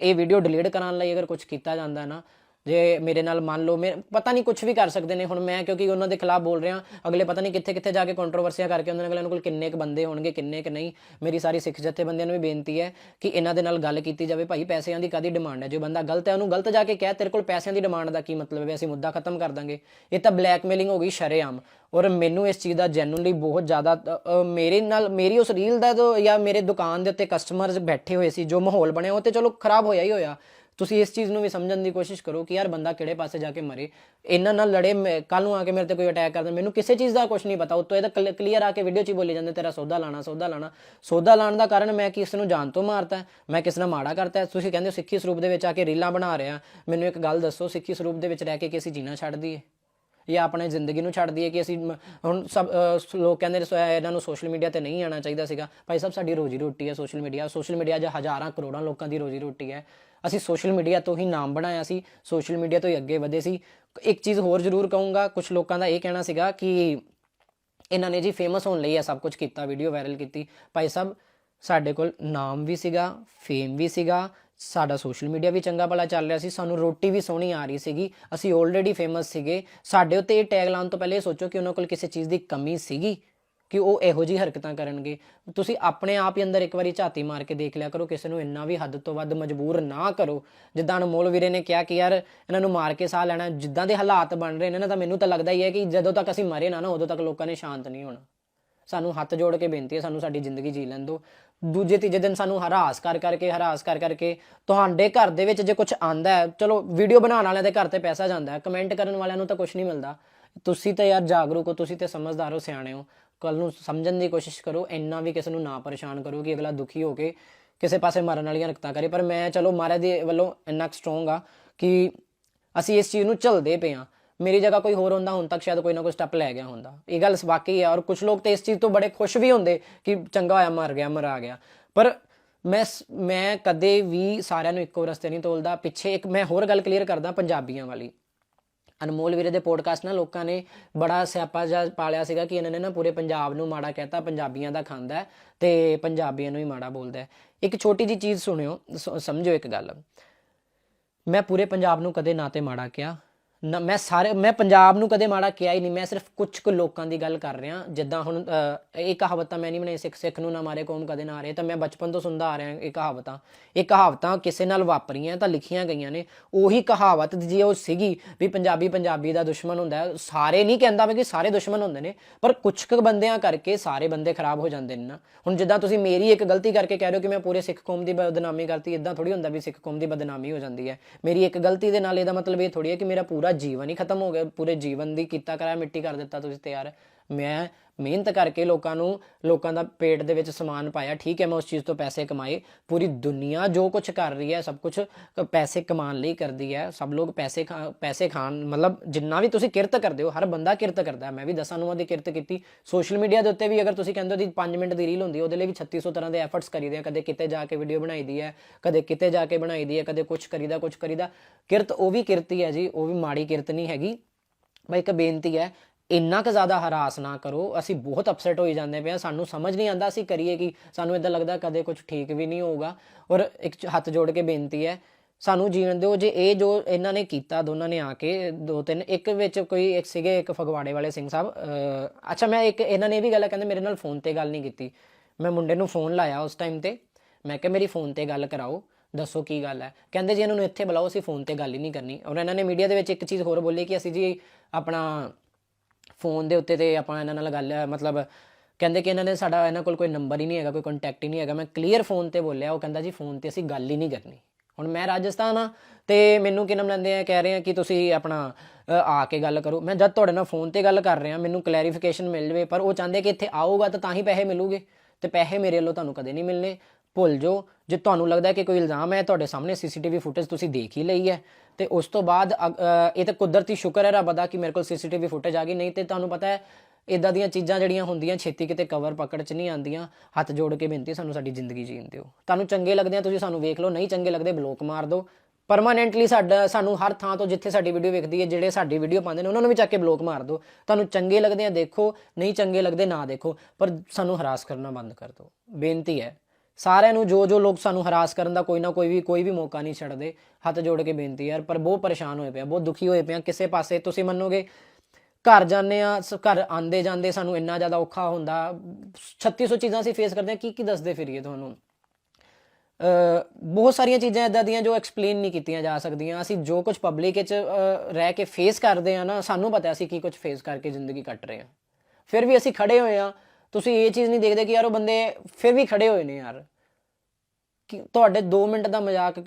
ਇਹ ਵੀਡੀਓ ਡਿਲੀਟ ਕਰਾਉਣ ਲਈ ਅਗਰ ਕੁਝ ਕੀਤਾ ਜਾਂਦਾ ਨਾ ਜੇ ਮੇਰੇ ਨਾਲ ਮੰਨ ਲਓ, ਮੈਂ ਪਤਾ ਨਹੀਂ ਕੁਝ ਵੀ ਕਰ ਸਕਦੇ ਨੇ ਹੁਣ ਮੈਂ, ਕਿਉਂਕਿ ਉਹਨਾਂ ਦੇ ਖਿਲਾਫ ਬੋਲ ਰਿਹਾ। ਅਗਲੇ ਪਤਾ ਨਹੀਂ ਕਿੱਥੇ ਕਿੱਥੇ ਜਾ ਕੇ ਕੰਟਰੋਵਰਸੀਆਂ ਕਰਕੇ ਉਹਨਾਂ ਅਗਲੇ ਕੋਲ ਕਿੰਨੇ ਕੁ ਬੰਦੇ ਹੋਣਗੇ, ਕਿੰਨੇ ਕੁ ਨਹੀਂ। ਮੇਰੀ ਸਾਰੀ ਸਿੱਖ ਜੱਥੇ ਬੰਦਿਆਂ ਨੂੰ ਵੀ ਬੇਨਤੀ ਹੈ ਕਿ ਇਹਨਾਂ ਦੇ ਨਾਲ ਗੱਲ ਕੀਤੀ ਜਾਵੇ, ਭਾਈ ਪੈਸਿਆਂ ਦੀ ਕਾਦੀ ਡਿਮਾਂਡ ਹੈ? ਜੇ ਬੰਦਾ ਗਲਤ ਹੈ, ਉਹਨੂੰ ਗਲਤ ਜਾ ਕੇ ਕਹਿ, ਤੇਰੇ ਕੋਲ ਪੈਸਿਆਂ ਦੀ ਡਿਮਾਂਡ ਦਾ ਕੀ ਮਤਲਬ ਹੈ? ਅਸੀਂ ਮੁੱਦਾ ਖਤਮ ਕਰ ਦਾਂਗੇ। ਇਹ ਤਾਂ ਬਲੈਕਮੇਲਿੰਗ ਹੋ ਗਈ ਸ਼ਰੇਆਮ। ਔਰ ਮੈਨੂੰ ਇਸ ਚੀਜ਼ ਦਾ ਜੈਨੂਨਲੀ ਬਹੁਤ ਜ਼ਿਆਦਾ ਮੇਰੇ ਨਾਲ, ਮੇਰੀ ਉਸ ਰੀਲ ਦਾ ਜੋ ਜਾਂ ਮੇਰੇ ਦੁਕਾਨ ਦੇ ਉੱਤੇ ਕਸਟਮਰਸ ਬੈਠੇ ਹੋਏ ਸੀ, ਜੋ ਮਾਹੌਲ ਬਣਿਆ, ਉਹ ਤੇ ਚਲੋ ਖਰਾਬ ਹੋਇਆ ਹੀ ਹੋਇਆ। ਤੁਸੀਂ ਇਸ ਚੀਜ਼ ਨੂੰ ਵੀ ਸਮਝਣ ਦੀ ਕੋਸ਼ਿਸ਼ ਕਰੋ ਕਿ ਯਾਰ ਬੰਦਾ ਕਿਹੜੇ ਪਾਸੇ ਜਾ ਕੇ ਮਰੇ। ਇਹਨਾਂ ਨਾਲ ਲੜੇ ਕੱਲ ਨੂੰ ਆ ਕੇ ਮੇਰੇ ਤੇ ਕੋਈ ਅਟੈਕ ਕਰਦਾ, ਮੈਨੂੰ ਕਿਸੇ ਚੀਜ਼ ਦਾ ਕੁਝ ਨਹੀਂ ਪਤਾ। ਉਤੋਂ ਇਹ ਤਾਂ ਕਲੀਅਰ ਆ ਕੇ ਵੀਡੀਓ 'ਚ ਹੀ ਬੋਲੇ ਜਾਂਦੇ, ਤੇਰਾ ਸੌਦਾ ਲਾਣਾ ਸੌਦਾ ਲਾਣਾ ਸੌਦਾ ਲਾਣ ਦਾ ਕਾਰਨ ਮੈਂ ਕਿਸ ਨੂੰ ਜਾਣ ਤੋਂ ਮਾਰਤਾ, ਮੈਂ ਕਿਸ ਨਾਲ ਮਾੜਾ ਕਰਤਾ। ਤੁਸੀਂ ਕਹਿੰਦੇ ਹੋ ਸਿੱਖੀ ਸਰੂਪ ਦੇ ਵਿੱਚ ਆ ਕੇ ਰੀਲਾਂ ਬਣਾ ਰਿਹਾ। ਮੈਨੂੰ ਇੱਕ ਗੱਲ ਦੱਸੋ, ਸਿੱਖੀ ਸਰੂਪ ਦੇ ਵਿੱਚ ਰਹਿ ਕੇ ਕਿ ਅਸੀਂ ਜੀਣਾ ਛੱਡ ਦਈਏ? ਜਾਂ ਆਪਣੇ ਜ਼ਿੰਦਗੀ ਨੂੰ ਛੱਡ ਦਈਏ ਕਿ ਅਸੀਂ ਹੁਣ ਸਭ ਲੋਕ ਕਹਿੰਦੇ ਸੋ ਇਹਨਾਂ ਨੂੰ ਸੋਸ਼ਲ ਮੀਡੀਆ ਤੇ ਨਹੀਂ ਆਉਣਾ ਚਾਹੀਦਾ ਸੀਗਾ। ਭਾਈ ਸਾਹਿਬ, ਸਾਡੀ ਰੋਜੀ ਰੋਟੀ ਹੈ ਸੋਸ਼ਲ ਮੀਡੀਆ ਸੋਸ਼ਲ ਮੀਡੀਆ 'ਚ ਹਜ਼ਾਰਾਂ ਕਰੋੜਾਂ ਲੋਕਾਂ ਦੀ ਰੋਜੀ ਰੋਟੀ ਹੈ। ਅਸੀਂ ਸੋਸ਼ਲ ਮੀਡੀਆ ਤੋਂ ਹੀ ਨਾਮ ਬਣਾਇਆ ਸੀ, ਸੋਸ਼ਲ ਮੀਡੀਆ ਤੋਂ ਹੀ ਅੱਗੇ ਵਧੇ ਸੀ। ਇੱਕ ਚੀਜ਼ ਹੋਰ ਜ਼ਰੂਰ ਕਹੂੰਗਾ ਕੁਝ ਲੋਕਾਂ ਦਾ ਇਹ ਕਹਿਣਾ ਸੀਗਾ ਕਿ ਇਹਨਾਂ ਨੇ ਜੀ ਫੇਮਸ ਹੋਣ ਲਈ ਇਹ ਸਭ ਕੁਝ ਕੀਤਾ ਵੀਡੀਓ ਵਾਇਰਲ ਕੀਤੀ। ਭਾਈ ਸਾਹਿਬ, ਸਾਡੇ ਕੋਲ ਨਾਮ ਵੀ ਸੀਗਾ ਫੇਮ ਵੀ ਸੀਗਾ, ਸਾਡਾ ਸੋਸ਼ਲ ਮੀਡੀਆ ਵੀ ਚੰਗਾ ਭਲਾ ਚੱਲ ਰਿਹਾ ਸੀ, ਸਾਨੂੰ ਰੋਟੀ ਵੀ ਸੋਹਣੀ ਆ ਰਹੀ ਸੀਗੀ, ਅਸੀਂ ਆਲਰੇਡੀ ਫੇਮਸ ਸੀਗੇ। ਸਾਡੇ ਉੱਤੇ ਇਹ ਟੈਗ ਲਾਉਣ ਤੋਂ ਪਹਿਲੇ ਇਹ ਸੋਚੋ ਕਿ ਉਹਨਾਂ ਕੋਲ ਕਿਸੇ ਚੀਜ਼ ਦੀ ਕਮੀ ਸੀਗੀ। ਕਿ ਉਹ ਇਹੋ ਜਿਹੀ ਹਰਕਤਾਂ ਕਰਨਗੇ। ਤੁਸੀਂ ਆਪਣੇ ਆਪ ਹੀ ਅੰਦਰ ਇੱਕ ਵਾਰੀ ਝਾਤੀ ਮਾਰ ਕੇ ਦੇਖ ਲਿਆ ਕਰੋ, ਕਿਸੇ ਨੂੰ ਇੰਨਾ ਵੀ ਹੱਦ ਤੋਂ ਵੱਧ ਮਜਬੂਰ ਨਾ ਕਰੋ। ਜਿੱਦਾਂ ਅਨਮੋਲ ਵੀਰੇ ਨੇ ਕਿਹਾ ਕਿ ਯਾਰ ਇਹਨਾਂ ਨੂੰ ਮਾਰ ਕੇ ਸਾਹ ਲੈਣਾ, ਜਿੱਦਾਂ ਦੇ ਹਾਲਾਤ ਬਣ ਰਹੇ ਨੇ ਨਾ, ਤਾਂ ਮੈਨੂੰ ਤਾਂ ਲੱਗਦਾ ਹੀ ਹੈ ਕਿ ਜਦੋਂ ਤੱਕ ਅਸੀਂ ਮਰੇ ਨਾ ਨਾ, ਉਦੋਂ ਤੱਕ ਲੋਕਾਂ ਨੇ ਸ਼ਾਂਤ ਨਹੀਂ ਹੋਣਾ। ਸਾਨੂੰ ਹੱਥ ਜੋੜ ਕੇ ਬੇਨਤੀ ਹੈ, ਸਾਨੂੰ ਸਾਡੀ ਜ਼ਿੰਦਗੀ ਜੀ ਲੈਣ ਦਿਓ। ਦੂਜੇ ਤੀਜੇ ਦਿਨ ਸਾਨੂੰ ਹਰਾਸ ਕਰ ਕਰਕੇ, ਹਰਾਸ ਕਰ ਕਰਕੇ ਤੁਹਾਡੇ ਘਰ ਦੇ ਵਿੱਚ ਜੇ ਕੁਝ ਆਂਦਾ ਹੈ, ਚਲੋ ਵੀਡੀਓ ਬਣਾਉਣ ਵਾਲਿਆਂ ਦੇ ਘਰ ਤੇ ਪੈਸਾ ਜਾਂਦਾ ਹੈ ਕਮੈਂਟ ਕਰਨ ਵਾਲਿਆਂ ਨੂੰ ਤਾਂ ਕੁਝ ਨਹੀਂ ਮਿਲਦਾ। ਤੁਸੀਂ ਤਾਂ ਯਾਰ ਜਾਗਰੂਕ ਹੋ, ਤੁਸੀਂ ਤੇ ਸਮਝਦਾਰ ਹੋ, ਸਿਆਣੇ ਹੋ। ਕੱਲ ਨੂੰ ਸਮਝਣ ਦੀ ਕੋਸ਼ਿਸ਼ ਕਰੋ, ਇੰਨਾ ਵੀ ਕਿਸੇ ਨੂੰ ਨਾ ਪਰੇਸ਼ਾਨ ਕਰੋ ਕਿ ਅਗਲਾ ਦੁਖੀ ਹੋ ਕੇ ਕਿਸੇ ਪਾਸੇ ਮਰਨ ਵਾਲੀਆਂ ਹਰਕਤਾਂ ਕਰੇ। ਪਰ ਮੈਂ, ਚਲੋ, ਮਹਾਰਾਜ ਦੇ ਵੱਲੋਂ ਇੰਨਾ ਸਟਰੋਂਗ ਆ ਕਿ ਅਸੀਂ ਇਸ ਚੀਜ਼ ਨੂੰ ਝੱਲਦੇ ਪਏ ਆ ਮੇਰੀ ਜਗ੍ਹਾ ਕੋਈ ਹੋਰ ਹੁੰਦਾ, ਹੁਣ ਤੱਕ ਸ਼ਾਇਦ ਕੋਈ ਨਾ ਕੋਈ ਸਟੈਪ ਲੈ ਗਿਆ ਹੁੰਦਾ। ਇਹ ਗੱਲ ਵਾਕਈ ਹੈ ਔਰ ਕੁਝ ਲੋਕ ਤੇ ਇਸ ਚੀਜ਼ ਤੋਂ ਬੜੇ ਖੁਸ਼ ਵੀ ਹੁੰਦੇ ਕਿ ਚੰਗਾ ਹੋਇਆ, ਮਰ ਗਿਆ, ਮਰਾ ਗਿਆ। ਪਰ ਮੈਂ ਮੈਂ ਕਦੇ ਵੀ ਸਾਰਿਆਂ ਨੂੰ ਇੱਕੋ ਰਸਤੇ ਨਹੀਂ ਤੋਲਦਾ। ਪਿੱਛੇ ਇੱਕ ਮੈਂ ਹੋਰ ਗੱਲ ਕਲੀਅਰ ਕਰਦਾ ਪੰਜਾਬੀਆਂ ਵਾਲੀ। ਅਨਮੋਲ ਵੀਰੇ ਦੇ ਪੋਡਕਾਸਟ ਨਾਲ ਲੋਕਾਂ ਨੇ ਬੜਾ ਸਿਆਪਾ ਜਿਹਾ ਪਾਲਿਆ ਸੀਗਾ ਕਿ ਇਹਨਾਂ ਨੇ ਨਾ ਪੂਰੇ ਪੰਜਾਬ ਨੂੰ ਮਾੜਾ ਕਹਿਤਾ, ਪੰਜਾਬੀਆਂ ਦਾ ਖਾਂਦਾ ਹੈ ਤੇ ਪੰਜਾਬੀਆਂ ਨੂੰ ਹੀ ਮਾੜਾ ਬੋਲਦਾ ਇੱਕ ਛੋਟੀ ਜੀ ਚੀਜ਼ ਸੁਣਿਓ, ਸ- ਸਮਝੋ ਇੱਕ ਗੱਲ। ਮੈਂ ਪੂਰੇ ਪੰਜਾਬ ਨੂੰ ਕਦੇ ਨਾ ਤੇ ਮਾੜਾ ਕਿਹਾ। ਮੈਂ ਸਾਰੇ ਮੈਂ ਪੰਜਾਬ ਨੂੰ ਕਦੇ ਮਾੜਾ ਕਿਹਾ ਹੀ ਨਹੀਂ ਮੈਂ ਸਿਰਫ ਕੁਝ ਕੁ ਲੋਕਾਂ ਦੀ ਗੱਲ ਕਰ ਰਿਹਾ ਜਿੱਦਾਂ ਹੁਣ ਅ, ਇਹ ਕਹਾਵਤਾਂ ਮੈਂ ਨਹੀਂ ਬਣਾਈ ਸਿੱਖ ਸਿੱਖ ਨੂੰ ਨਾ ਮਾਰੇ ਕੌਮ ਕਦੇ ਨਾ ਹਾਰੇ ਤਾਂ ਮੈਂ ਬਚਪਨ ਤੋਂ ਸੁਣਦਾ ਆ ਰਿਹਾ ਇਹ ਕਹਾਵਤਾਂ। ਇਹ ਕਹਾਵਤਾਂ ਕਿਸੇ ਨਾਲ ਵਾਪਰੀਆਂ ਤਾਂ ਲਿਖੀਆਂ ਗਈਆਂ ਨੇ ਉਹੀ ਕਹਾਵਤ ਜੇ ਉਹ ਸੀਗੀ ਵੀ ਪੰਜਾਬੀ ਪੰਜਾਬੀ ਦਾ ਦੁਸ਼ਮਣ ਹੁੰਦਾ ਸਾਰੇ ਨਹੀਂ ਕਹਿੰਦਾ ਮੈਂ ਕਿ ਸਾਰੇ ਦੁਸ਼ਮਣ ਹੁੰਦੇ ਨੇ ਪਰ ਕੁਝ ਕੁ ਬੰਦਿਆਂ ਕਰਕੇ ਸਾਰੇ ਬੰਦੇ ਖਰਾਬ ਹੋ ਜਾਂਦੇ ਨੇ ਨਾ। ਹੁਣ ਜਿੱਦਾਂ ਤੁਸੀਂ ਮੇਰੀ ਇੱਕ ਗਲਤੀ ਕਰਕੇ ਕਹਿ ਰਹੇ ਹੋ ਕਿ ਮੈਂ ਪੂਰੇ ਸਿੱਖ ਕੌਮ ਦੀ ਬਦਨਾਮੀ ਕਰਤੀ ਇਦਾਂ ਥੋੜੀ ਹੁੰਦਾ ਵੀ ਸਿੱਖ ਕੌਮ ਦੀ ਬਦਨਾਮੀ ਹੋ ਜਾਂਦੀ ਹੈ। ਮੇਰੀ ਇੱਕ ਗਲਤੀ ਦੇ ਨਾਲ ਇਹਦਾ ਮਤਲਬ ਇਹ ਥੋੜੀ ਹੈ ਕਿ ਮੇਰਾ ਪੂਰਾ ਜੀਵਨ ਹੀ ਖਤਮ ਹੋ ਗਿਆ, ਪੂਰੇ ਜੀਵਨ ਦੀ ਕੀਤਾ ਕਰਾਇਆ, ਮਿੱਟੀ ਕਰ ਦਿੱਤਾ ਤੁਸੀਂ ਤੇ ਯਾਰ ਮੈਂ ਮਿਹਨਤ ਕਰਕੇ ਲੋਕਾਂ ਨੂੰ, ਲੋਕਾਂ ਦਾ ਪੇਟ ਦੇ ਵਿੱਚ ਸਮਾਨ ਪਾਇਆ, ਠੀਕ ਹੈ, ਮੈਂ ਉਸ ਚੀਜ਼ ਤੋਂ ਪੈਸੇ ਕਮਾਏ। ਪੂਰੀ ਦੁਨੀਆ ਜੋ ਕੁਝ ਕਰ ਰਹੀ ਹੈ, ਸਭ ਕੁਝ ਪੈਸੇ ਕਮਾਉਣ ਲਈ ਕਰਦੀ ਹੈ। ਸਭ ਲੋਕ ਪੈਸੇ ਖਾ- ਪੈਸੇ ਖਾਣ, ਮਤਲਬ ਜਿੰਨਾ ਵੀ ਤੁਸੀਂ ਕਿਰਤ ਕਰਦੇ ਹੋ, ਹਰ ਬੰਦਾ ਕਿਰਤ ਕਰਦਾ ਮੈਂ ਵੀ ਦਸਾਂ ਨੂੰਹਾਂ ਦੀ ਕਿਰਤ ਕੀਤੀ। ਸੋਸ਼ਲ ਮੀਡੀਆ ਦੇ ਉੱਤੇ ਵੀ ਅਗਰ ਤੁਸੀਂ ਕਹਿੰਦੇ ਹੋ ਦੀ 5 ਮਿੰਟ ਦੀ ਰੀਲ ਹੁੰਦੀ ਉਹਦੇ ਲਈ ਵੀ 3600 ਤਰ੍ਹਾਂ ਦੇ ਐਫਰਟਸ ਕਰੀਦੇ ਆ। ਕਦੇ ਕਿਤੇ ਜਾ ਕੇ ਵੀਡੀਓ ਬਣਾਈ ਦੀ ਹੈ, ਕਦੇ ਕਿਤੇ ਜਾ ਕੇ ਬਣਾਈ ਦੀ ਹੈ, ਕਦੇ ਕੁਝ ਕਰੀਦਾ ਕੁਝ ਕਰੀਦਾ ਕਿਰਤ ਉਹ ਵੀ ਕਿਰਤ ਹੀ ਹੈ ਜੀ, ਉਹ ਵੀ ਮਾੜੀ ਕਿਰਤ ਨਹੀਂ ਹੈਗੀ। ਬਈ ਇੱਕ ਬੇਨਤੀ ਹੈ ਇੰਨਾ ਕੁ ਜ਼ਿਆਦਾ ਹਰਾਸ ਨਾ ਕਰੋ, ਅਸੀਂ ਬਹੁਤ ਅਪਸੈਟ ਹੋਈ ਜਾਂਦੇ ਪਏ ਹਾਂ। ਸਾਨੂੰ ਸਮਝ ਨਹੀਂ ਆਂਦਾ ਅਸੀਂ ਕਰੀਏ ਕੀ। ਸਾਨੂੰ ਇਦਾਂ ਲੱਗਦਾ ਕਦੇ ਕੁਝ ਠੀਕ ਵੀ ਨਹੀਂ ਹੋਊਗਾ। ਔਰ ਇੱਕ ਹੱਥ ਜੋੜ ਕੇ ਬੇਨਤੀ ਹੈ, ਸਾਨੂੰ ਜੀਣ ਦਿਓ। ਜੇ ਇਹ ਜੋ ਇਹਨਾਂ ਨੇ ਕੀਤਾ, ਦੋਨਾਂ ਨੇ ਆ ਕੇ ਦੋ ਤਿੰਨ, ਇੱਕ ਵਿੱਚ ਕੋਈ ਇੱਕ ਸੀਗੇ, ਇੱਕ ਫਗਵਾੜੇ ਵਾਲੇ ਸਿੰਘ ਸਾਹਿਬ ਅੱਛਾ, ਮੈਂ ਇੱਕ, ਇਹਨਾਂ ਨੇ ਇਹ ਵੀ ਗੱਲ ਕਹਿੰਦੇ ਮੇਰੇ ਨਾਲ ਫੋਨ ਤੇ ਗੱਲ ਨਹੀਂ ਕੀਤੀ। ਮੈਂ ਮੁੰਡੇ ਨੂੰ ਫੋਨ ਲਾਇਆ ਉਸ ਟਾਈਮ ਤੇ। ਮੈਂ ਕਿਹਾ, ਮੇਰੀ ਫੋਨ ਤੇ ਗੱਲ ਕਰਾਓ, ਦੱਸੋ ਕੀ ਗੱਲ ਹੈ? ਕਹਿੰਦੇ ਜੀ, ਇਹਨਾਂ ਨੂੰ ਇੱਥੇ ਬੁਲਾਓ, ਅਸੀਂ ਫੋਨ ਤੇ ਗੱਲ ਹੀ ਨਹੀਂ ਕਰਨੀ। ਔਰ ਇਹਨਾਂ ਨੇ ਮੀਡੀਆ ਦੇ ਵਿੱਚ ਇੱਕ ਚੀਜ਼ ਹੋਰ ਬੋਲੀ ਕਿ ਅਸੀਂ ਜੀ ਆਪਣਾ ਫੋਨ ਦੇ ਉੱਤੇ ਤੇ ਆਪਾਂ ਇਹਨਾਂ ਨਾਲ ਗੱਲ, ਮਤਲਬ ਕਹਿੰਦੇ ਕਿ ਇਹਨਾਂ ਨੇ ਸਾਡਾ ਇਹਨਾਂ ਕੋਲ ਕੋਈ ਨੰਬਰ ਹੀ ਨਹੀਂ ਹੈਗਾ, ਕੋਈ ਕੰਟੈਕਟ ਹੀ ਨਹੀਂ ਹੈਗਾ। ਮੈਂ ਕਲੀਅਰ ਫੋਨ ਤੇ ਬੋਲਿਆ, ਉਹ ਕਹਿੰਦਾ ਜੀ ਫੋਨ ਤੇ ਅਸੀਂ ਗੱਲ ਹੀ ਨਹੀਂ ਕਰਨੀ। ਹੁਣ ਮੈਂ ਰਾਜਸਥਾਨ ਆ ਤੇ ਮੈਨੂੰ ਕੀ ਨਾਮ ਲੈਂਦੇ ਆ, ਕਹਿ ਰਹੇ ਆ ਕਿ ਤੁਸੀਂ ਆਪਣਾ ਆ ਕੇ ਗੱਲ ਕਰੋ। ਮੈਂ ਜਦ ਤੁਹਾਡੇ ਨਾਲ ਫੋਨ ਤੇ ਗੱਲ ਕਰ ਰਿਹਾ, ਮੈਨੂੰ ਕਲੈਰੀਫਿਕੇਸ਼ਨ ਮਿਲ ਜਵੇ, ਪਰ ਉਹ ਚਾਹੁੰਦੇ ਕਿ ਇੱਥੇ ਆਊਗਾ ਤਾਂ ਤਾਂ ਹੀ ਪੈਸੇ ਮਿਲੂਗੇ। ਤੇ ਪੈਸੇ ਮੇਰੇ ਵੱਲੋਂ ਤੁਹਾਨੂੰ ਕਦੇ ਨਹੀਂ ਮਿਲਨੇ ਭੁੱਲ ਜਾਓ। ਜੇ ਤੁਹਾਨੂੰ ਲੱਗਦਾ ਕਿ ਕੋਈ ਇਲਜ਼ਾਮ ਹੈ, ਤੁਹਾਡੇ ਸਾਹਮਣੇ ਸੀਸੀਟੀਵੀ ਫੁਟੇਜ ਤੁਸੀਂ ਦੇਖ ਹੀ ਲਈ ਹੈ। ਤੇ ਉਸ ਤੋਂ ਬਾਅਦ ਅ- ਇਹ ਤਾਂ ਕੁਦਰਤੀ ਸ਼ੁਕਰ ਹੈ ਰੱਬ ਦਾ ਕਿ ਮੇਰੇ ਕੋਲ ਸੀਸੀਟੀਵੀ ਫੁਟੇਜ ਆ ਗਈ। ਨਹੀਂ ਤੇ ਤੁਹਾਨੂੰ ਪਤਾ ਹੈ ਇਦਾਂ ਦੀਆਂ ਚੀਜ਼ਾਂ ਜਿਹੜੀਆਂ ਹੁੰਦੀਆਂ, ਛੇਤੀ ਕਿਤੇ ਕਵਰ ਪਕੜ 'ਚ ਨਹੀਂ ਆਉਂਦੀਆਂ। ਹੱਥ ਜੋੜ ਕੇ ਬੇਨਤੀ ਸਾਨੂੰ ਸਾਡੀ ਜ਼ਿੰਦਗੀ ਜੀਣ ਦਿਓ। ਤੁਹਾਨੂੰ ਚੰਗੇ ਲੱਗਦੇ ਆ, ਤੁਸੀਂ ਸਾਨੂੰ ਵੇਖ ਲਓ। ਨਹੀਂ ਚੰਗੇ ਲੱਗਦੇ ਬਲੋਕ ਮਾਰ ਦਿਓ। ਪਰਮਾਨੈਂਟਲੀ ਸਾਡਾ, ਸਾਨੂੰ ਹਰ ਥਾਂ ਤੋਂ ਜਿੱਥੇ ਸਾਡੀ ਵੀਡੀਓ ਵੇਖਦੀ ਹੈ, ਜਿਹੜੇ ਸਾਡੀ ਵੀਡੀਓ ਪਾਉਂਦੇ ਨੇ, ਉਹਨਾਂ ਨੂੰ ਵੀ ਚੱਕ ਕੇ ਬਲੋਕ ਮਾਰ ਦਿਓ। ਤੁਹਾਨੂੰ ਚੰਗੇ ਲੱਗਦੇ ਆ, ਦੇਖੋ। ਨਹੀਂ ਚੰਗੇ ਲੱਗਦੇ, ਨਾ ਦੇਖੋ। ਪਰ ਸਾਨੂੰ ਹਰਾਸ ਕਰਨਾ ਬੰਦ ਕਰ ਦਿਓ। ਬੇਨਤੀ ਹੈ ਸਾਰਿਆਂ ਨੂੰ ਜੋ ਜੋ ਲੋਕ ਸਾਨੂੰ ਹਰਾਸ ਕਰਨ ਦਾ ਕੋਈ ਨਾ ਕੋਈ ਵੀ ਕੋਈ ਵੀ ਮੌਕਾ ਨਹੀਂ ਛੱਡਦੇ, ਹੱਥ ਜੋੜ ਕੇ ਬੇਨਤੀ ਯਾਰ, ਪਰ ਬਹੁਤ ਪਰੇਸ਼ਾਨ ਹੋਏ ਪਿਆ ਬਹੁਤ ਦੁਖੀ ਹੋਏ ਪਿਆ ਕਿਸੇ ਪਾਸੇ ਤੁਸੀਂ ਮੰਨੋਗੇ, ਘਰ ਜਾਂਦੇ ਆ, ਸ- ਘਰ ਆਂਦੇ ਜਾਂਦੇ ਸਾਨੂੰ ਇੰਨਾ ਜ਼ਿਆਦਾ ਔਖਾ ਹੁੰਦਾ। 3600 ਚੀਜ਼ਾਂ ਅਸੀਂ ਫੇਸ ਕਰਦੇ ਆ, ਕੀ ਕੀ ਦੱਸਦੇ ਫਿਰੀਏ ਤੁਹਾਨੂੰ? ਬਹੁਤ ਸਾਰੀਆਂ ਚੀਜ਼ਾਂ ਇਦਾਂ ਦੀਆਂ ਜੋ ਐਕਸਪਲੇਨ ਨਹੀਂ ਕੀਤੀਆਂ ਜਾ ਸਕਦੀਆਂ। ਅਸੀਂ ਜੋ ਕੁਝ ਪਬਲਿਕ ਵਿੱਚ ਰਹਿ ਕੇ ਫੇਸ ਕਰਦੇ ਆ ਨਾ, ਸਾਨੂੰ ਪਤਾ ਅਸੀਂ ਕੀ ਕੁਝ ਫੇਸ ਕਰਕੇ ਜ਼ਿੰਦਗੀ ਕੱਟ ਰਹੇ ਆ। ਫਿਰ ਵੀ ਅਸੀਂ ਖੜੇ ਹੋਏ ਆ ਤੁਸੀਂ ਇਹ ਚੀਜ਼ ਨਹੀਂ ਦੇਖਦੇ ਕਿ ਯਾਰ ਉਹ ਬੰਦੇ ਫਿਰ ਵੀ ਖੜੇ ਹੋਏ ਨੇ ਯਾਰ। ਕਿ ਤੁਹਾਡੇ 2 ਮਿੰਟ ਦਾ ਮਜ਼ਾਕ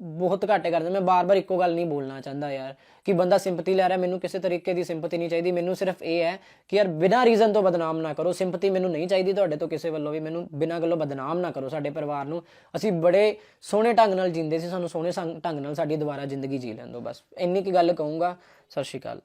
ਬਹੁਤ ਘੱਟੇ ਕਰਦੇ। ਮੈਂ ਬਾਰ-ਬਾਰ ਇੱਕੋ ਗੱਲ ਨਹੀਂ ਬੋਲਣਾ ਚਾਹੁੰਦਾ ਯਾਰ, ਕਿ ਬੰਦਾ ਸਿੰਪਥੀ ਲੈ ਰਿਹਾ, ਮੈਨੂੰ ਕਿਸੇ ਤਰੀਕੇ ਦੀ ਸਿੰਪਥੀ ਨਹੀਂ ਚਾਹੀਦੀ। ਮੈਨੂੰ ਸਿਰਫ ਇਹ ਹੈ ਕਿ ਯਾਰ ਬਿਨਾਂ ਰੀਜ਼ਨ ਤੋਂ ਬਦਨਾਮ ਨਾ ਕਰੋ। ਸਿੰਪਥੀ ਮੈਨੂੰ ਨਹੀਂ ਚਾਹੀਦੀ ਤੁਹਾਡੇ ਤੋਂ ਕਿਸੇ ਵੱਲੋਂ ਵੀ। ਮੈਨੂੰ ਬਿਨਾਂ ਗੱਲੋਂ ਬਦਨਾਮ ਨਾ ਕਰੋ ਸਾਡੇ ਪਰਿਵਾਰ ਨੂੰ। ਅਸੀਂ ਬੜੇ ਸੋਹਣੇ ਢੰਗ ਨਾਲ ਜਿੰਦੇ ਸੀ। ਸਾਨੂੰ ਸੋਹਣੇ ਸੰਗ- ਢੰਗ ਨਾਲ ਸਾਡੀ ਦੁਬਾਰਾ ਜ਼ਿੰਦਗੀ ਜੀ ਲੈਣ ਦਿਓ ਬਸ। ਇੰਨੀ ਕੀ ਗੱਲ ਕਹੂੰਗਾ। ਸਤਿ ਸ਼੍ਰੀ ਅਕਾਲ।